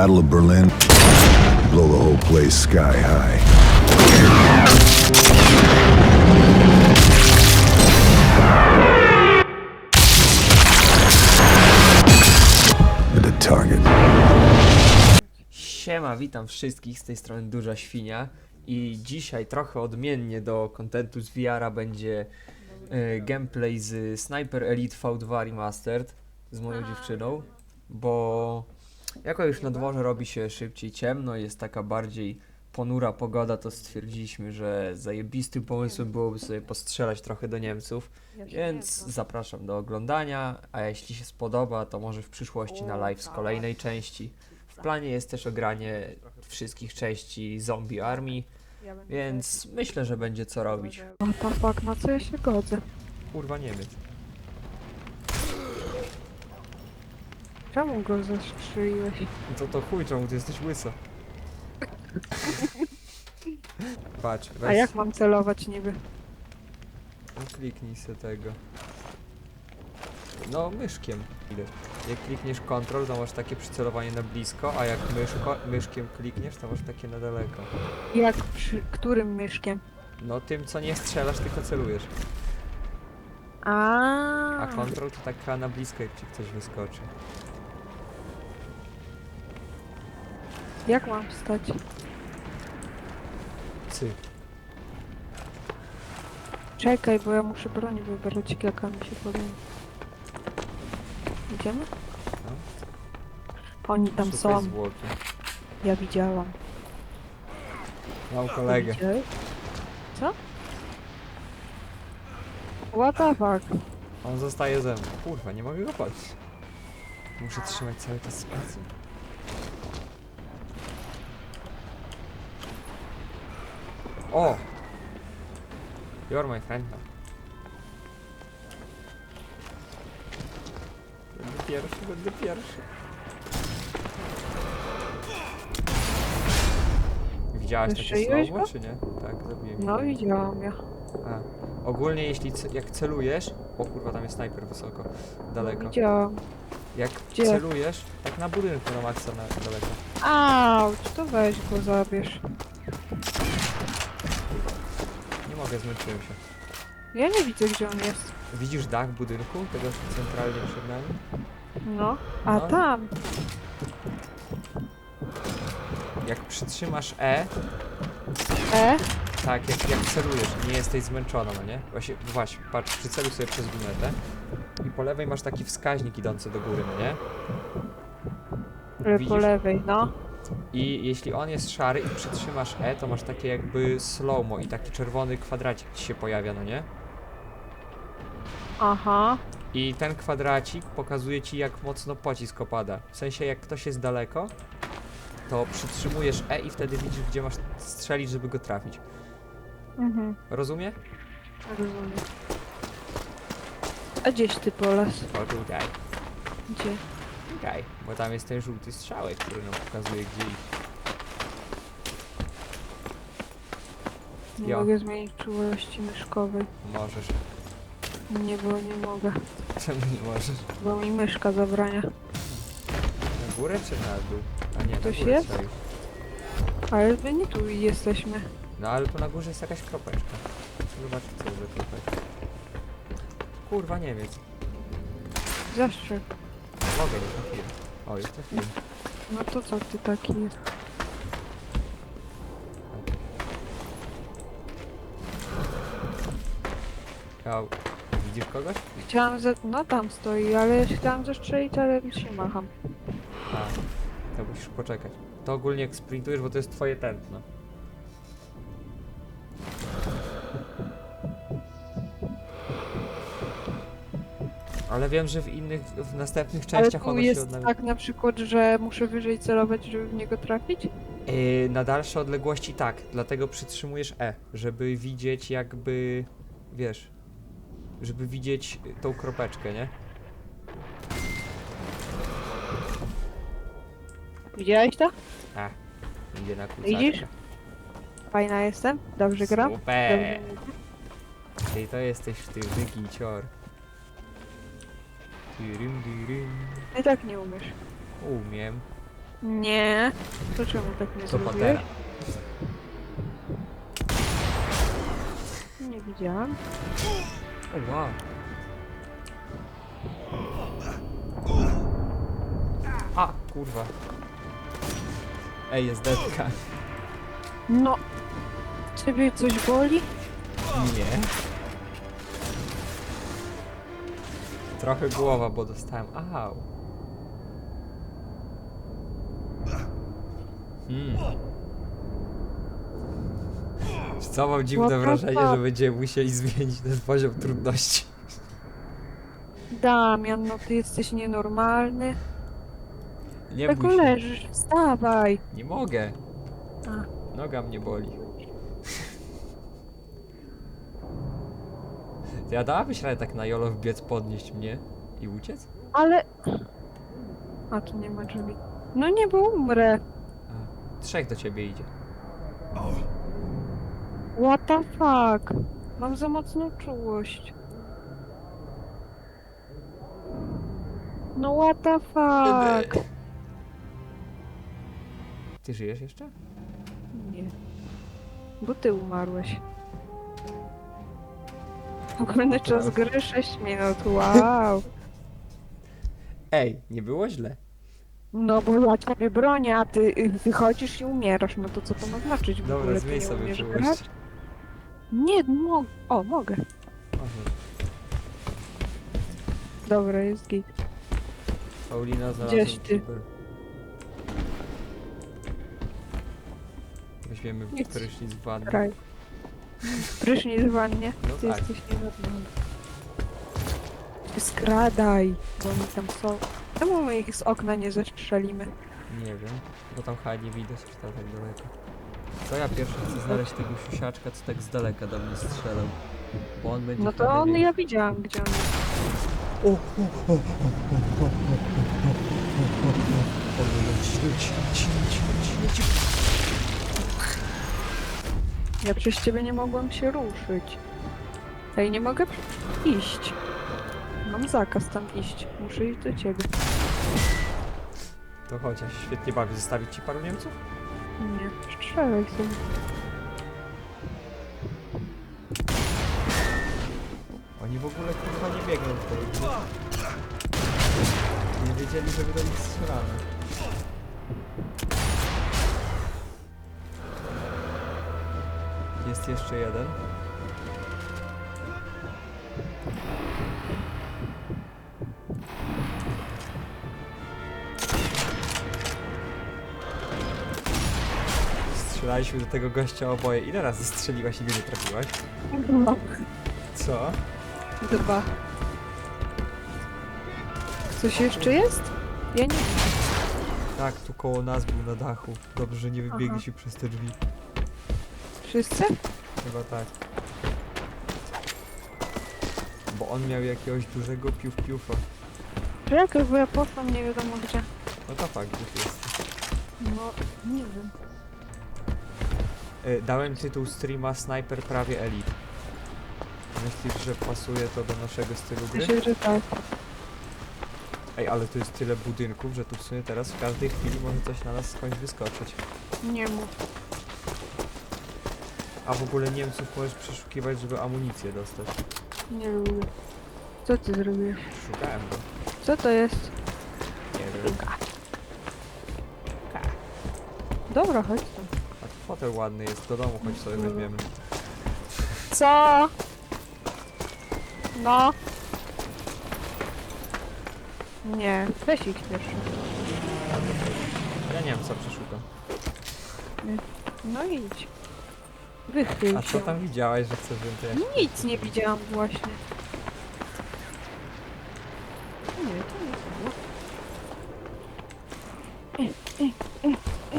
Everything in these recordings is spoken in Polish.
Battle of Berlin. Blow the whole place sky high. Hit the target. Siema, witam wszystkich z tej strony Duża Świnia i dzisiaj trochę odmiennie do kontentu z VR-a będzie e, gameplay z Sniper Elite V2 Remastered z moją dziewczyną, bo jako już na dworze robi się szybciej ciemno, jest taka bardziej ponura pogoda, to stwierdziliśmy, że zajebistym pomysłem byłoby sobie postrzelać trochę do Niemców, więc zapraszam do oglądania, a jeśli się spodoba, to może w przyszłości na live z kolejnej części. W planie jest też ogranie wszystkich części Zombie Army, więc myślę, że będzie co robić. What the fuck, na co ja się godzę? Kurwa Niemiec. Czemu go zastrzeliłeś? No to to chuj, czemu ty jesteś łyso? Patrz, weź A jak mam celować niby? no, kliknij se tego. No, myszkiem. Ile? Jak klikniesz Ctrl, to masz takie przycelowanie na blisko, a jak myszko, myszkiem klikniesz, to masz takie na daleko. Jak przy którym myszkiem? No tym, co nie strzelasz, tylko celujesz. A, A Ctrl to taka na blisko, jak ci ktoś wyskoczy. Jak mam stać? Cy. Czekaj, bo ja muszę broń wybrać, jaka mi się podoba. Idziemy? No. Oni tam Szukaj są, zwłoki. ja widziałam. Mam kolegę. Widziałeś? Co? What the fuck? On zostaje ze mną. Kurwa, nie mogę go podnieść. Muszę trzymać cały czas spację. O! You're my friend now. Będę pierwszy, będę pierwszy. Widziałaś takie słowo, go? czy nie? Tak, zabiłem. No widziałam ja. A, ogólnie jeśli ce- jak celujesz, o kurwa tam jest snajper wysoko, daleko. Widziałam. Jak Gdzie? celujesz, tak na budynku na maksa na daleko. Auć, to weź go zabierz. Nie mogę, zmęczyłem się. Ja nie widzę, gdzie on jest. Widzisz dach budynku, tego centralnie przed nami? No, a No. tam. Jak przytrzymasz E, E? tak, jak, jak celujesz, nie jesteś zmęczona, no nie? Właśnie, właśnie, patrz, przyceluj sobie przez lunetę i po lewej masz taki wskaźnik idący do góry, no nie? E, Widzisz? Po lewej, no. I jeśli on jest szary i przytrzymasz E, to masz takie jakby slow-mo i taki czerwony kwadracik ci się pojawia, no nie? Aha. I ten kwadracik pokazuje ci, jak mocno pocisk opada. W sensie, jak ktoś jest daleko, to przytrzymujesz E i wtedy widzisz, gdzie masz strzelić, żeby go trafić. Mhm. Rozumie? Rozumiem. A gdzieś ty polas? O tutaj, Gdzie? Tutaj. Bo tam jest ten żółty strzałek, który nam pokazuje, gdzie iść. Nie Jo. mogę zmienić czułości myszkowej. Możesz. Nie, bo nie mogę. Czemu nie możesz? Bo mi myszka zabrania. Na górę czy na dół? A nie, Ktoś na górę jest? strzelił. Ale my nie tu jesteśmy. No ale tu na górze jest jakaś kropeczka. Zobacz, co za kropeczka. Kurwa, Niemiec. Zastrzeg. Mogę, nie trafiłem. O, już trafiłem. No to co ty taki jest? Ja, widzisz kogoś? Chciałam ze... No tam stoi, ale chciałam zastrzelić, ale się macham. A, to musisz poczekać. To ogólnie jak sprintujesz, bo to jest twoje tętno. Ale wiem, że w innych, w następnych Ale częściach tu ono się jest odnawia. tak na przykład, że muszę wyżej celować, żeby w niego trafić? Yy, na dalsze odległości tak, dlatego przytrzymujesz E, żeby widzieć jakby, wiesz, żeby widzieć tą kropeczkę, nie? Widziałeś to? A, idzie na kucaczkę. Widzisz? Fajna jestem? Dobrze gram? Super! Dobrze? Ty to jesteś ty wygicior. Tyrym, tyrym. I tak nie umiesz. Umiem. Nie. To czemu tak nie To zrobiłeś? patera. Nie widziałam. O wow. A, kurwa. Ej, jest detka. No. Ciebie coś boli? Nie. Trochę głowa, bo dostałem. Au. Hmm. Co mam dziwne What the wrażenie, fuck? że będziemy musieli zmienić ten poziom trudności. Damian, no ty jesteś nienormalny. Nie bój się. leżysz, wstawaj. Nie mogę. A. Noga mnie boli. Ty, Ja dałabyś radę tak na jolo wbiec, podnieść mnie i uciec? Ale... A, tu nie ma drzwi. No nie, bo umrę. A, trzech do ciebie idzie. What the fuck? Mam za mocną czułość. No what the fuck? Ty żyjesz jeszcze? Nie. Bo ty umarłeś. Ogólny czas gry 6 minut, wow. Ej, nie było źle. No bo ja ciebie bronię, a ty y, wychodzisz i umierasz, no to co to ma znaczyć w Dobra, ogóle? Ty zmień nie sobie umiesz grać? Nie, mo o, mogę. Aha. Dobra, jest git. Paulina znalazła Gdzieś ty. Weźmiemy Nic. prysznic w wannie. Kraj. Prysznic w wannie. No Ty tak. jesteś nienormalny. Skradaj, bo oni tam są. Czemu my ich z okna nie zestrzelimy? Nie wiem, bo tam chyba nie widać, czy tam tak daleko. To ja pierwszy chcę znaleźć tego siusiaczka, co tak z daleka do mnie strzelał. Bo on będzie No to on, ja widziałam, gdzie on jest. O, o, o, o, o, o, o, o, o, o, leć, leć, leć, leć, leć, leć. Ja przez ciebie nie mogłam się ruszyć. Ej, nie mogę iść. Mam zakaz tam iść. Muszę iść do ciebie. To chociaż świetnie bawi. Zostawić ci paru Niemców? Nie, strzelaj sobie. Oni w ogóle kurwa nie biegną tutaj. Nie wiedzieli, żeby do nich strzelamy. Jest jeszcze jeden. Strzelaliśmy do tego gościa oboje. Ile razy strzeliłaś i go nie trafiłaś? No. Co? Dwa. Coś jeszcze jest? Ja nie Tak, tu koło nas był na dachu. Dobrze, że nie wybiegliśmy przez te drzwi. Wszyscy? Chyba tak. Bo on miał jakiegoś dużego piów-piufa. Czekaj, bo ja poszłam nie wiadomo gdzie. No to fakt, gdzie ty jesteś. No, nie wiem. E, dałem tytuł streama Sniper prawie Elite. Myślisz, że pasuje to do naszego stylu gry? Myślę, że tak. Ej, ale tu jest tyle budynków, że tu w sumie teraz w każdej chwili może coś na nas skądś wyskoczyć. Nie mów. A w ogóle Niemców możesz przeszukiwać, żeby amunicję dostać. Nie lubię. Co ty zrobiłeś? Szukałem go. Co to jest? Nie wiem. Dobra, chodź tam. A fotel ładny jest, do domu choć sobie weźmiemy. Co? No. Nie, weź ich pierwszy. Ja nie wiem co przeszukam. No idź. Wychyl A się. co tam widziałaś, że chcesz więcej? Nic nie widziałam właśnie. Nie, to nie było.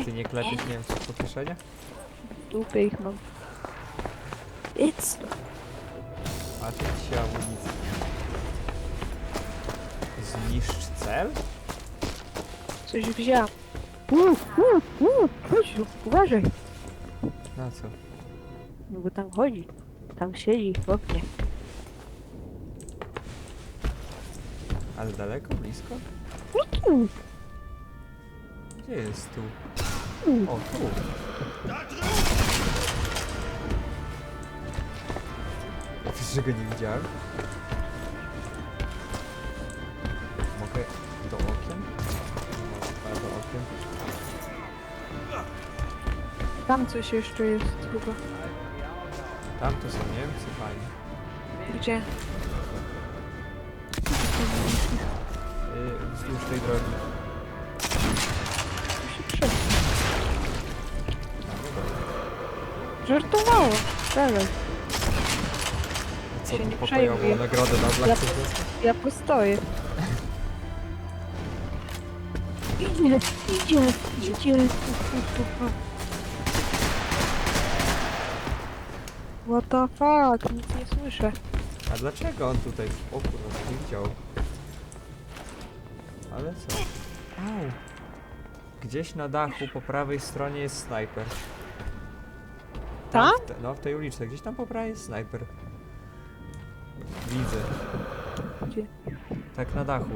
A ty nie klepiesz Niemców po kieszeniach? W dupie ich mam. It's... A ty się amunicji. Zniszcz cel? Coś wzięłam. Uuu, uuu, uuu, chodź uważaj. Na co? No bo tam chodzi. Tam siedzi w oknie. Ale daleko, blisko? No. Gdzie jest tu? O, tu. Wiesz, że go nie widziałem? Mogę do okien? Mogę do okien. Tam coś jeszcze jest chyba. Tam to są Niemcy, fajnie. Gdzie? Yy, wzdłuż tej drogi. Tu się dobra. Żartowało. Dalej. Co Się nie pokojową nagrodę na Ja, Black Sabbath? ja postoję. Idzie, idzie, idzie. What the fuck? Nic nie słyszę. A dlaczego on tutaj? O kurwa, nie widział. Ale co? Au. Gdzieś na dachu po prawej stronie jest snajper. Tam? w te, no w tej uliczce, gdzieś tam po prawej jest snajper. Widzę. Gdzie? Tak na dachu.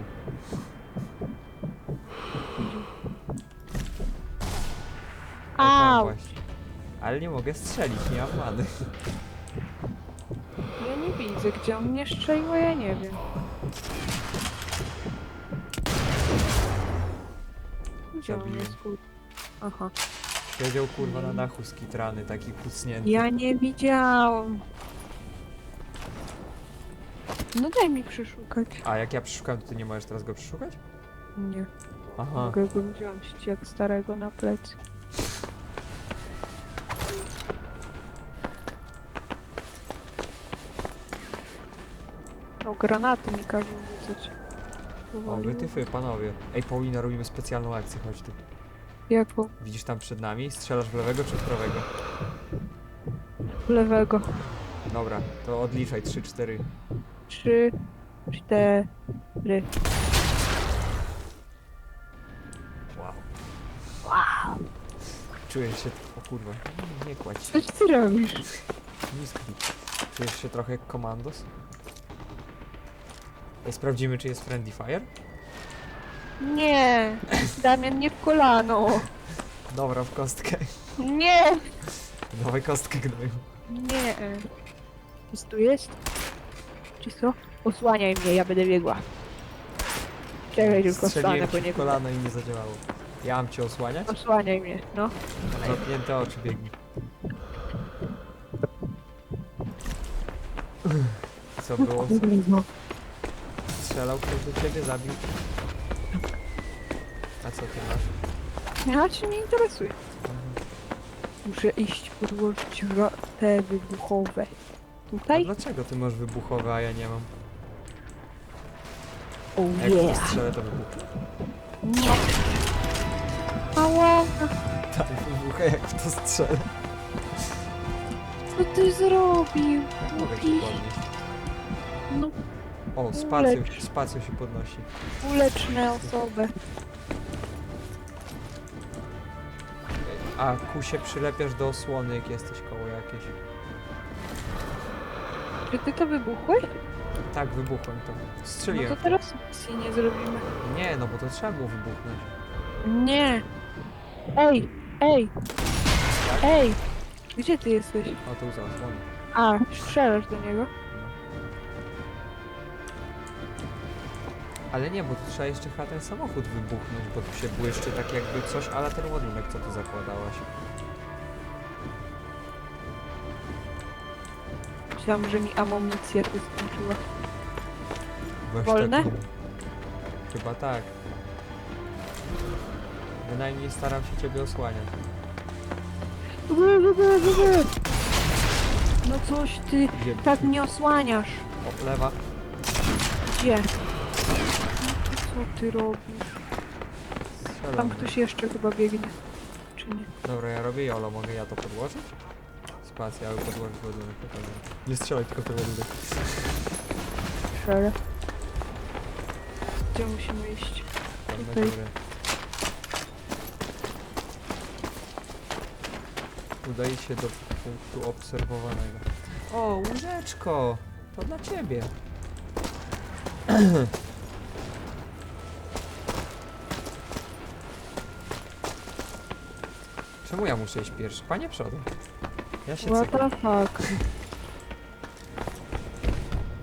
O, tam Au! właśnie. Ale nie mogę strzelić, nie mam many. Gdzie on mnie strzelił, a ja nie wiem. Gdzie on Zabiłem. jest? kur- Aha. Siedział kurwa na dachu skitrany, taki kucnięty. Ja nie widziałam. No daj mi przeszukać. A jak ja przeszukam, to ty nie możesz teraz go przeszukać? Nie. Aha. Mogę go wziąć jak starego na plecy. Granaty mi każą rzucać. O, wytyfy, panowie. Ej, Paulina, robimy specjalną akcję, chodź tu. Jaką? Widzisz tam przed nami? Strzelasz w lewego czy w prawego? Lewego. Dobra, to odliczaj 3, 4. Trzy, cztery. Wow. Wow. Czujesz się... O kurwa, nie kładź się. Coś ty robisz? Niski. Czujesz się trochę jak komandos? Ej, sprawdzimy, czy jest Friendly Fire? Nie! Damian, nie w kolano! Dobra, w kostkę. Nie! Dawaj kostkę gnoju. Nie! Jest tu jest? Czy co? Osłaniaj mnie, ja będę biegła. Czekaj, tylko stanę Strzeliłem po ci w niego. kolano i nie zadziałało. Ja mam cię osłaniać? Osłaniaj mnie, no. Zamknięte oczy biegnij. Co było? Strzelał ktoś do ciebie, zabił? A co ty masz? Ja cię nie interesuje. Muszę iść podłożyć ro- te wybuchowe. A Tutaj? dlaczego ty masz wybuchowe, a ja nie mam? Oh A jak to yeah! strzelę, to wybuchnie. Nie! Ała! Tak, wybucha jak w to strzelę. Co ty zrobił? Mogę cię Głupi. podnieść. No, O, spacją, Lecz. spacją się podnosi. ulecznę osobę. A, ku się przylepiasz do osłony, jak jesteś koło jakiejś. Czy ty to wybuchłeś? Tak, wybuchłem to. No Strzeliłem. to teraz misji nie zrobimy. Nie, no bo to trzeba było wybuchnąć. Nie! Ej! Ej! Ej! Gdzie ty jesteś? O, tu za osłony. A, strzelasz do niego? Ale nie, bo tu trzeba jeszcze chyba ten samochód wybuchnąć, bo tu się błyszczy tak jakby coś, ale ten ładunek, co ty zakładałaś. Myślałam, że mi amunicja tu skończyła. Weź Wolne? taką- Chyba tak. Bynajmniej staram się ciebie osłaniać. No coś ty Gdzie? tak mnie osłaniasz. O, lewa. Gdzie? Co ty robisz? Strzelam. Tam ktoś jeszcze chyba biegnie. Czy nie? Dobra, ja robię jolo, mogę ja to podłożyć? Spacja, ale podłożyć ładunek. Nie strzelaj tylko ten ładunek. Strzelę. Gdzie musimy iść? Tam na Tutaj. górę. Udaje się do punktu obserwowanego. O, łóżeczko! To dla ciebie. Czemu ja muszę iść pierwszy? Panie przodem. Ja się What cykam. the fuck?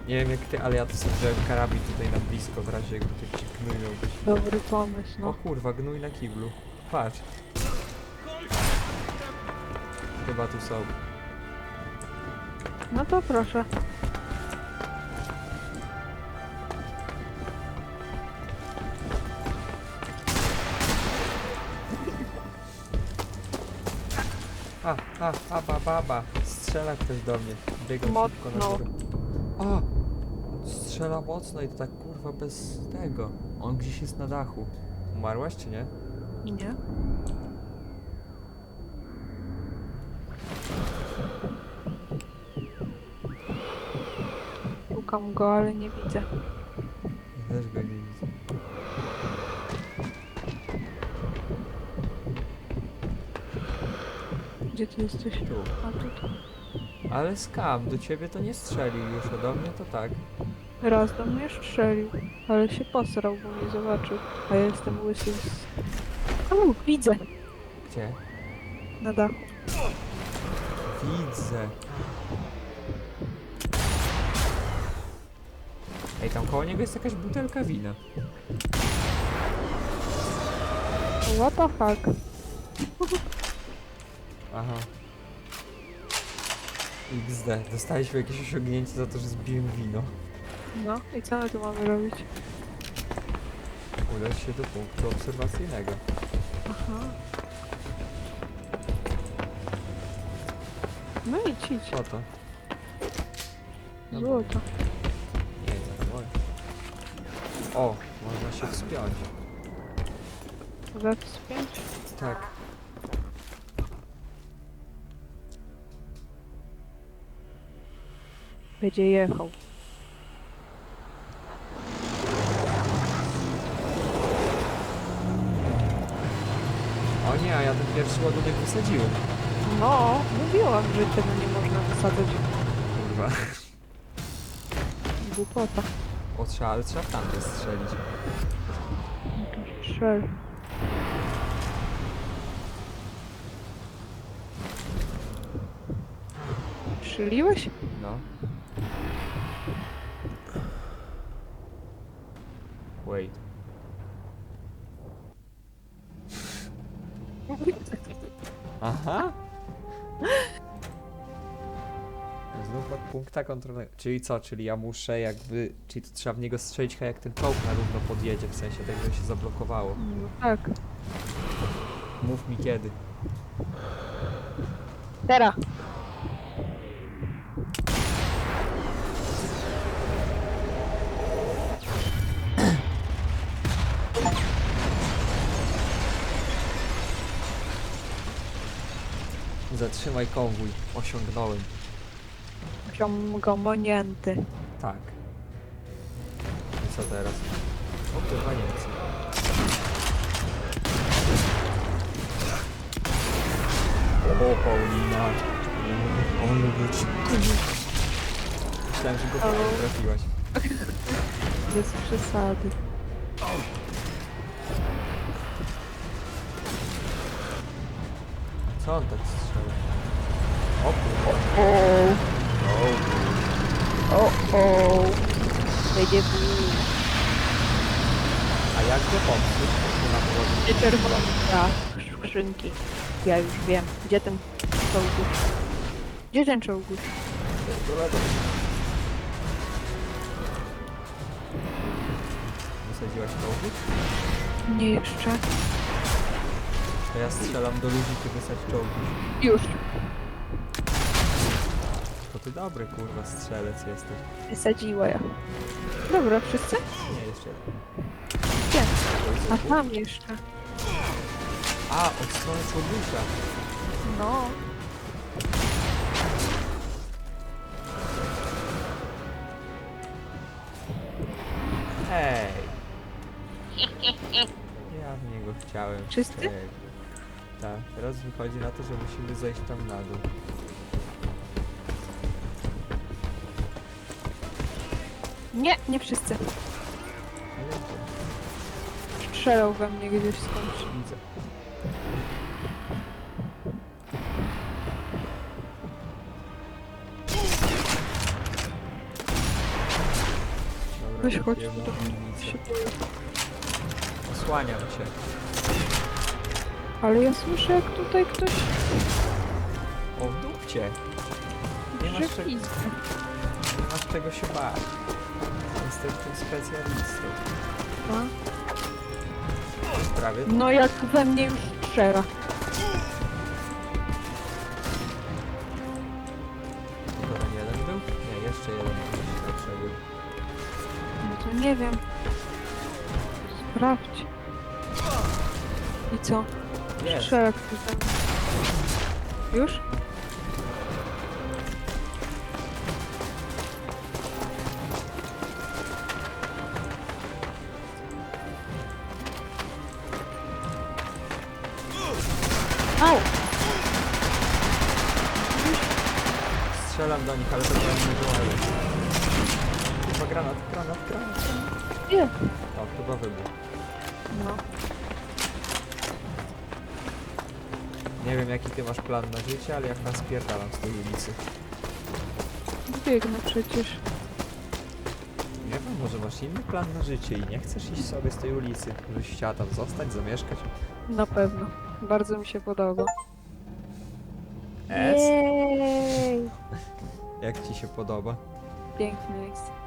Nie wiem jak ty, ale ja to sobie wziąłem karabin tutaj na blisko, w razie jakby ktoś ci gnują. Dobry pomysł, O no. kurwa, gnój na kiblu. Patrz. Chyba tu są. No to proszę. A, a, a, ba, ba, ba. Strzela ktoś do mnie. Biegam szybko na Mocno. górę. O! Strzela mocno i to tak kurwa bez tego. On gdzieś jest na dachu. Umarłaś czy nie? Nie? Szukam go, ale nie widzę. Ja też go nie widzę. Gdzie ty jesteś? Tu. A tutaj. Ale skam, do ciebie to nie strzelił już, ode mnie to tak. Raz do mnie strzelił, ale się posrał, bo nie zobaczył. A ja jestem łysy z... O, widzę! Gdzie? Na dachu. Widzę. Ej, tam koło niego jest jakaś butelka wina. What the fuck? Aha. XD. Dostaliśmy jakieś osiągnięcie za to, że zbiłem wino. No i co my tu mamy robić? Udać się do punktu obserwacyjnego. Aha. No idź, idź. Po to. No Złoto. Nie, nie, moje. O, można się wspiąć. We wspiąć? Tak. Będzie jechał. O nie, a ja ten pierwszy ładunek wysadziłem. No, mówiłam, że tego nie można wysadzać. Kurwa. Głupota. O, trzeba, ale trzeba w tamte strzelić. Strzel. Strzeliłeś? No. Wait. Aha. Znów od punkta kontrolnego. Czyli co? Czyli ja muszę jakby... Czyli to trzeba w niego strzelić chyba jak ten czołg na równo podjedzie, w sensie tak, żeby się zablokowało. No tak. Mów mi kiedy. Teraz. Zatrzymaj konwój. Osiągnąłem. Ciągomonięty. Tak. I co teraz? O kurwa Niemcy. O Paulina. O lubię cię. Myślałem, że go prawie trafiłaś. Bez przesady. Co on tak strzela? O kurwa. O, o, o. Będzie w A jak go popsuć? Tu na połowie. Gdzie czerwona skrzynki? Ja już wiem. Gdzie ten czołguś? Gdzie ten czołguś? Do lewej. Wysadziłaś kołbut? Nie jeszcze. To ja strzelam do ludzi, ty wysadź czołgi. Już. To ty dobry kurwa strzelec jesteś. Wysadziła ja. Dobra, wszyscy? Nie, jeszcze. Gdzie? A tam jeszcze. A, od strony czołgusia. No. Hej! Ja w niego chciałem. Czysty? Tak, teraz wychodzi na to, że musimy zejść tam na dół. Nie, nie wszyscy. Strzelał we mnie gdzieś skądś. Widzę. Dobra, Weź chodź, to się boję. Osłaniam cię. Ale ja słyszę jak tutaj ktoś O, w dupcie. Nie masz, czego, nie masz czego się bać. Jestem tym specjalistą. Prawie. No jak we mnie już strzela. Tylko ten jeden był? Nie, jeszcze jeden tam przebiegł. No to nie wiem. Strzela ktoś we mnie. Już? Au! Strzelam do nich, ale to nie działają. Chyba granat, granat, granat. Nie. O, chyba wybuch. No. Nie wiem jaki ty masz plan na życie, ale jak nas spierdalam z tej ulicy. Biegnę przecież. Nie wiem, może masz inny plan na życie i nie chcesz iść sobie z tej ulicy, żebyś chciała tam zostać, zamieszkać. Na pewno. Bardzo mi się podoba. Jej! Jak ci się podoba? Piękne jest.